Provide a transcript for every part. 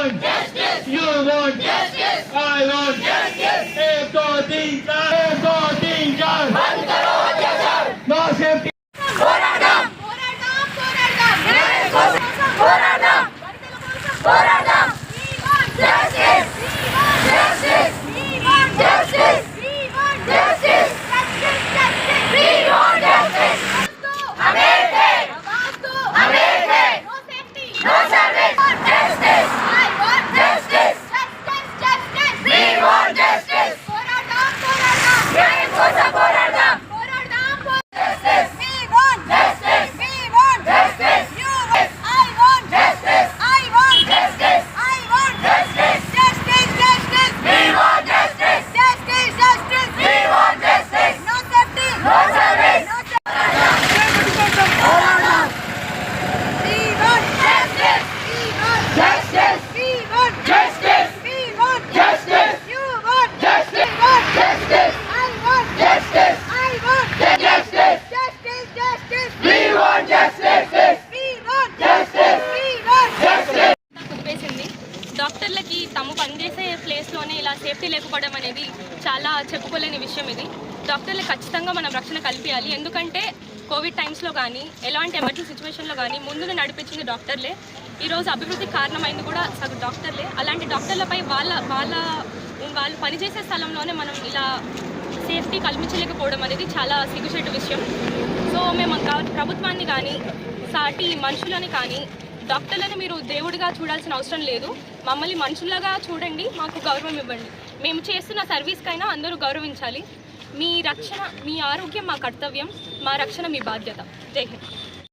won. Justice. You won. Justice. I won. Justice. Everything done. Everything done. Safety లేకపోవడం అనేది చాలా చెప్పుకోలేని విషయం ఇది. డాక్టర్లు ఖచ్చితంగా మనం రక్షణ కల్పించాలి. ఎందుకంటే కోవిడ్ టైమ్స్లో కానీ ఎలాంటి ఎమర్జెన్సీ సిచ్యువేషన్లో కానీ ముందు నడిపించింది డాక్టర్లే. ఈరోజు అభివృద్ధి కారణమైంది కూడా సగం డాక్టర్లే. అలాంటి డాక్టర్లపై వాళ్ళ వాళ్ళ వాళ్ళు పనిచేసే స్థలంలోనే మనం ఇలా సేఫ్టీ కల్పించలేకపోవడం అనేది చాలా సిగ్గుచేటు విషయం. సో మేము గవ- ప్రభుత్వాన్ని కానీ సాటి మనుషులని కానీ డాక్టర్లను మీరు దేవుడిగా చూడాల్సిన అవసరం లేదు. మమ్మల్ని మనుషులుగా చూడండి మాకు గౌరవం ఇవ్వండి. మేము చేస్తున్న సర్వీస్కైనా అందరూ గౌరవించాలి. మీ రక్షణ మీ ఆరోగ్యం మా కర్తవ్యం మా రక్షణ మీ బాధ్యత. జై హింద్.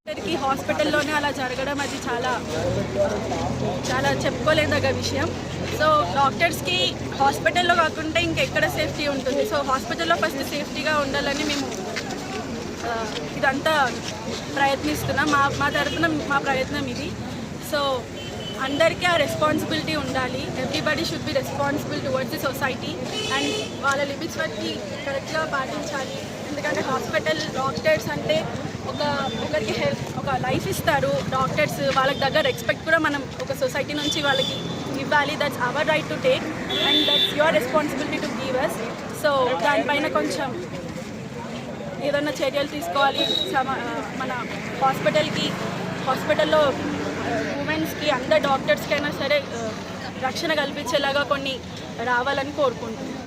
డాక్టర్కి హాస్పిటల్లోనే అలా జరగడం అది చాలా చాలా చెప్పుకోలేదగ్గ విషయం. సో డాక్టర్స్కి హాస్పిటల్లో కాకుండా ఇంకెక్కడ సేఫ్టీ ఉంటుంది? సో హాస్పిటల్లో ఫస్ట్ సేఫ్టీగా ఉండాలని మేము ఇదంతా ప్రయత్నిస్తున్నాం. మా మా తరఫున మా ప్రయత్నం ఇది. సో అందరికీ ఆ రెస్పాన్సిబిలిటీ ఉండాలి. Everybody should be responsible towards the society and వాళ్ళ లిమిట్స్ వరకు కరెక్ట్గా పాటించాలి. ఎందుకంటే హాస్పిటల్ డాక్టర్స్ అంటే ఒక ఒకరికి హెల్ప్ ఒక లైఫ్ ఇస్తారు. డాక్టర్స్ వాళ్ళకి దగ్గర రెస్పెక్ట్ కూడా మనం ఒక సొసైటీ నుంచి వాళ్ళకి ఇవ్వాలి. That's our right to take and that's your responsibility to give us so దానిపైన కొంచెం ఏదైనా చర్యలు తీసుకోవాలి. సమ మన హాస్పిటల్కి హాస్పిటల్లో ఉమెన్స్కి డాక్టర్స్కైనా డాక్టర్స్కి అయినా సరే రక్షణ కల్పించేలాగా కొన్ని రావాలని కోరుకుంటున్నాను.